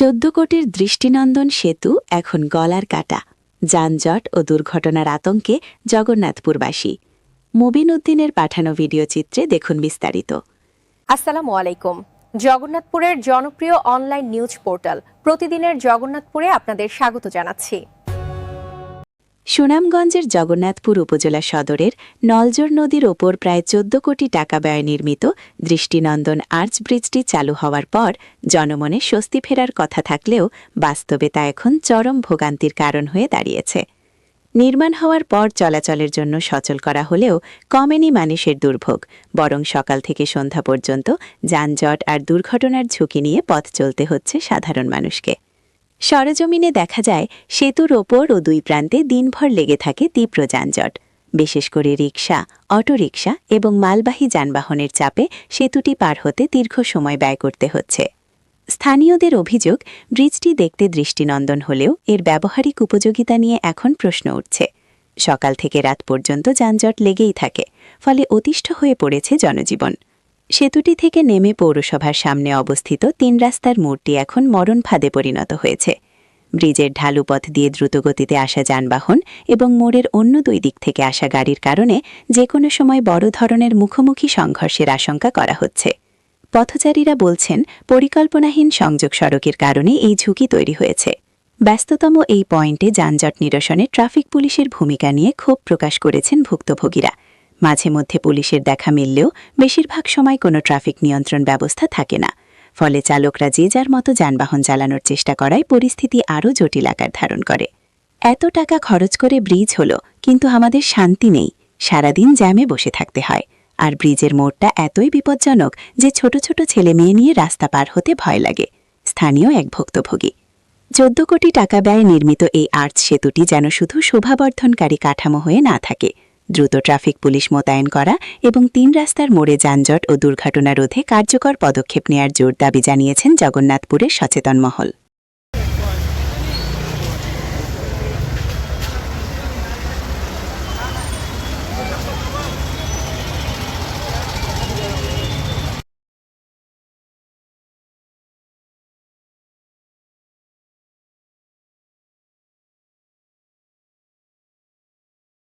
চোদ্দ কোটির দৃষ্টিনন্দন সেতু এখন গলার কাটা, যানজট ও দুর্ঘটনার আতঙ্কে জগন্নাথপুরবাসী। মুবিন উদ্দিনের পাঠানো ভিডিও চিত্রে দেখুন বিস্তারিত। আসসালামু আলাইকুম। জগন্নাথপুরের জনপ্রিয় অনলাইন নিউজ পোর্টাল প্রতিদিনের জগন্নাথপুরে আপনাদের স্বাগত জানাচ্ছি। সুনামগঞ্জের জগন্নাথপুর উপজেলা সদরের নলজোর নদীর ওপর প্রায় চোদ্দ কোটি টাকা ব্যয় নির্মিত দৃষ্টিনন্দন আর্চ ব্রিজটি চালু হওয়ার পর জনমনে স্বস্তি ফেরার কথা থাকলেও বাস্তবে তা এখন চরম ভোগান্তির কারণ হয়ে দাঁড়িয়েছে। নির্মাণ হওয়ার পর চলাচলের জন্য সচল করা হলেও কমেনি মানুষের দুর্ভোগ, বরং সকাল থেকে সন্ধ্যা পর্যন্ত যানজট আর দুর্ঘটনার ঝুঁকি নিয়ে পথ চলতে হচ্ছে সাধারণ মানুষকে। সরজমিনে দেখা যায় সেতুর ওপর ও দুই প্রান্তে দিনভর লেগে থাকে তীব্র যানজট। বিশেষ করে রিকশা, অটোরিকশা এবং মালবাহী যানবাহনের চাপে সেতুটি পার হতে দীর্ঘ সময় ব্যয় করতে হচ্ছে। স্থানীয়দের অভিযোগ, ব্রিজটি দেখতে দৃষ্টিনন্দন হলেও এর ব্যবহারিক উপযোগিতা নিয়ে এখন প্রশ্ন উঠছে। সকাল থেকে রাত পর্যন্ত যানজট লেগেই থাকে, ফলে অতিষ্ঠ হয়ে পড়েছে জনজীবন। সেতুটি থেকে নেমে পৌরসভার সামনে অবস্থিত তিন রাস্তার মোড়টি এখন মরণ ফাঁদে পরিণত হয়েছে। ব্রিজের ঢালু পথ দিয়ে দ্রুতগতিতে আসা যানবাহন এবং মোড়ের অন্য দুই দিক থেকে আসা গাড়ির কারণে যে কোনো সময় বড় ধরনের মুখোমুখি সংঘর্ষের আশঙ্কা করা হচ্ছে। পথচারীরা বলছেন, পরিকল্পনাহীন সংযোগ সড়কের কারণে এই ঝুঁকি তৈরি হয়েছে। ব্যস্ততম এই পয়েন্টে যানজট নিরসনে ট্রাফিক পুলিশের ভূমিকা নিয়ে ক্ষোভ প্রকাশ করেছেন ভুক্তভোগীরা। মাঝে মধ্যে পুলিশের দেখা মিললেও বেশিরভাগ সময় কোনো ট্রাফিক নিয়ন্ত্রণ ব্যবস্থা থাকে না। ফলে চালকরা যে যার মতো যানবাহন চালানোর চেষ্টা করায় পরিস্থিতি আরও জটিল আকার ধারণ করে। এত টাকা খরচ করে ব্রিজ হলো, কিন্তু আমাদের শান্তি নেই। সারাদিন জ্যামে বসে থাকতে হয়। আর ব্রিজের মোড়টা এতই বিপজ্জনক যে ছোট ছোট ছেলে মেয়ে নিয়ে রাস্তা পার হতে ভয় লাগে। স্থানীয় এক ভুক্তভোগী। চোদ্দ কোটি টাকা ব্যয়ে নির্মিত এই আর্চ সেতুটি যেন শুধু শোভাবর্ধনকারী কাঠামো হয়ে না থাকে দ্রুত ট্রাফিক পুলিশ মোতায়েন করা এবং তিন রাস্তার মোড়ে যানজট ও দুর্ঘটনা রোধে কার্যকর পদক্ষেপ নেয়ার জোর দাবি জানিয়েছেন জগন্নাথপুরের সচেতন মহল।